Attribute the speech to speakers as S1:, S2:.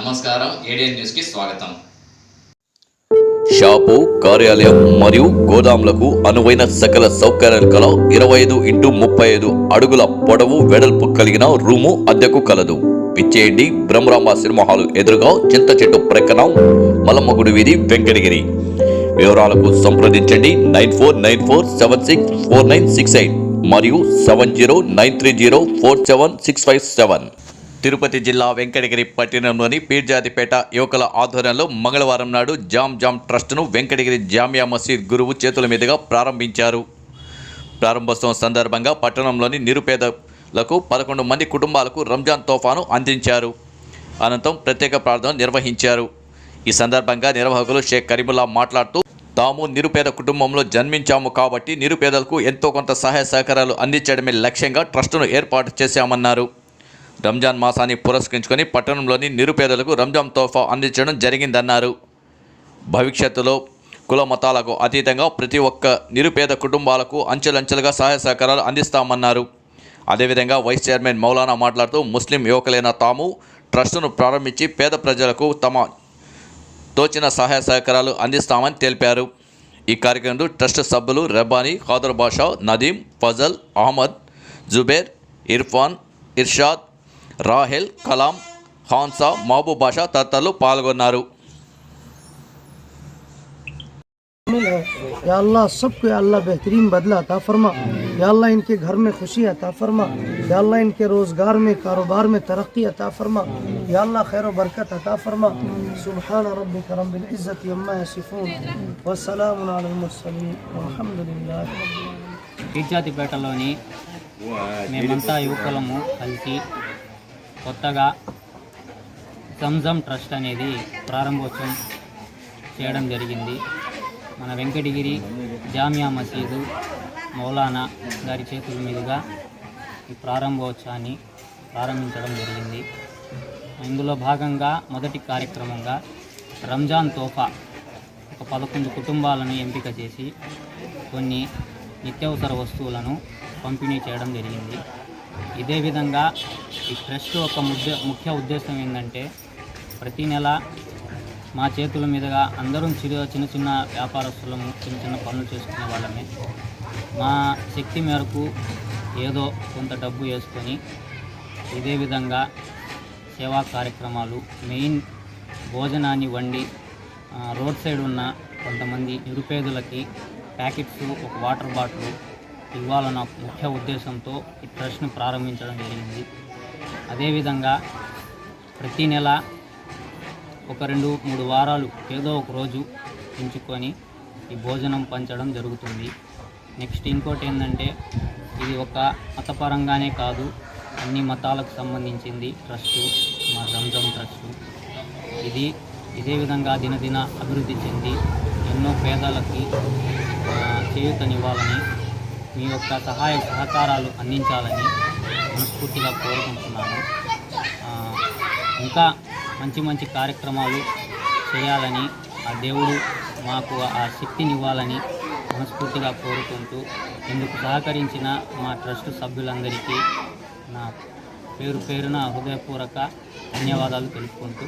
S1: నమస్కారం. ఏడియన్ న్యూస్కి స్వాగతం.
S2: షాపు కార్యాలయం మరియు గోదాములకు అనువైన సకల సౌకర్యాలు కల ఇరవై ఐదు ఇంటూ ముప్పై ఐదు అడుగుల పొడవు వెడల్పు కలిగిన రూము అద్దెకు కలదు. పిచ్చేయండి బ్రహ్మరాంబ సినిమా హాలు ఎదురుగా చింత చెట్టు ప్రక్కన మలమ్మగుడి వీధి వెంకటగిరి. వివరాలకు సంప్రదించండి nine four nine four seven six four nine six eight మరియు seven zero nine three zero four seven six five seven. Tirupati జిల్లా వెంకటగిరి పట్టణంలోని పీర్జాతిపేట యువకుల ఆధ్వర్యంలో మంగళవారం నాడు జామ్ జామ్ ట్రస్టును వెంకటగిరి జామియా మసీద్ గురువు చేతుల మీదుగా ప్రారంభించారు. ప్రారంభోత్సవం సందర్భంగా పట్టణంలోని నిరుపేదలకు పదకొండు మంది కుటుంబాలకు రంజాన్ తోఫాను అందించారు. అనంతరం ప్రత్యేక ప్రార్థన నిర్వహించారు. ఈ సందర్భంగా నిర్వాహకులు షేక్ కరీముల్లా మాట్లాడుతూ తాము నిరుపేద కుటుంబంలో జన్మించాము కాబట్టి నిరుపేదలకు ఎంతో కొంత సహాయ సహకారాలు అందించడమే లక్ష్యంగా ట్రస్టును ఏర్పాటు చేశామన్నారు. రంజాన్ మాసాన్ని పురస్కరించుకొని పట్టణంలోని నిరుపేదలకు రంజాన్ తోఫా అందించడం జరిగిందన్నారు. భవిష్యత్తులో కుల మతాలకు అతీతంగా ప్రతి ఒక్క నిరుపేద కుటుంబాలకు అంచెలంచెలుగా సహాయ సహకారాలు అందిస్తామన్నారు. అదేవిధంగా వైస్ చైర్మన్ మౌలానా మాట్లాడుతూ ముస్లిం యువకులైన తాము ట్రస్టును ప్రారంభించి పేద ప్రజలకు తమ తోచిన సహాయ సహకారాలు అందిస్తామని తెలిపారు. ఈ కార్యక్రమంలో ట్రస్ట్ సభ్యులు రబ్బానీ ఖాదర్ బాషా నదీం ఫజల్ అహ్మద్ జుబేర్ ఇర్ఫాన్ ఇర్షాద్ రాహెల్ కలాం హాన్సా మహబూబ్ బాషా తదితరులు పాల్గొన్నారు
S3: शामिल है या अल्लाह सबको या अल्लाह बेहतरीन बदला अता फरमा या अल्लाह इनके घर में खुशी अता फरमा या अल्लाह इनके रोज़गार में कारोबार में तरक्की अता फरमा या अल्लाह खैर व बरकत अता फरमा सुबहान रब्बिक रब्बिल इज्जति अम्मा यसिफून व सलामुन अलल मुरसलीन वल्हम्दुलिल्लाहि रब्बिल आलमीन
S4: పిచ్చాతిపేటలోని మేమంతా యువకులము కలిసి కొత్తగా సంజమ్ ట్రస్ట్ అనేది ప్రారంభోత్సవం చేయడం జరిగింది. మన వెంకటగిరి జామియా మసీదు మౌలానా గారి చేతుల మీదుగా ఈ ప్రారంభోత్సవాన్ని ప్రారంభించడం జరిగింది. ఇందులో భాగంగా మొదటి కార్యక్రమంగా రంజాన్ తోఫా ఒక పదకొండు కుటుంబాలను ఎంపిక చేసి కొన్ని నిత్యావసర వస్తువులను పంపిణీ చేయడం జరిగింది. ఇదే విధంగా ఈ ట్రస్ట్ ఒక ముఖ్య ముఖ్య ఉద్దేశం ఏంటంటే ప్రతి నెల మా చేతుల మీదుగా అందరం చిన్న చిన్న చిన్న వ్యాపారస్తులము చిన్న చిన్న పనులు చేసుకునే వాళ్ళమే. మా శక్తి మేరకు ఏదో కొంత డబ్బు వేసుకొని ఇదే విధంగా సేవా కార్యక్రమాలు మెయిన్ భోజనాన్ని వండి రోడ్ సైడ్ ఉన్న కొంతమంది నిరుపేదలకి ప్యాకెట్స్ ఒక వాటర్ బాటిల్ ఇవ్వాలన్న ముఖ్య ఉద్దేశంతో ఈ ట్రస్ట్ను ప్రారంభించడం జరిగింది. అదేవిధంగా ప్రతి నెల ఒక రెండు మూడు వారాలు ఏదో ఒక రోజు ఎంచుకొని ఈ భోజనం పంచడం జరుగుతుంది. నెక్స్ట్ ఇంకోటి ఏంటంటే ఇది ఒక మతపరంగానే కాదు అన్ని మతాలకు సంబంధించింది ట్రస్టు మా రంజం ట్రస్టు. ఇది ఇదే విధంగా దినదిన అభివృద్ధి చెంది ఎన్నో పేదలకి ఆ, చేయూతనివ్వాలని మీ యొక్క సహాయ సహకారాలు అందించాలని మనస్ఫూర్తిగా కోరుకుంటున్నాను. ఇంకా మంచి మంచి కార్యక్రమాలు చేయాలని ఆ దేవుడు మాకు ఆ శక్తినివ్వాలని మనస్ఫూర్తిగా కోరుకుంటూ ఇందుకు సహకరించిన మా ట్రస్ట్ సభ్యులందరికీ నా పేరు పేరున హృదయపూర్వక ధన్యవాదాలు తెలుపుకుంటూ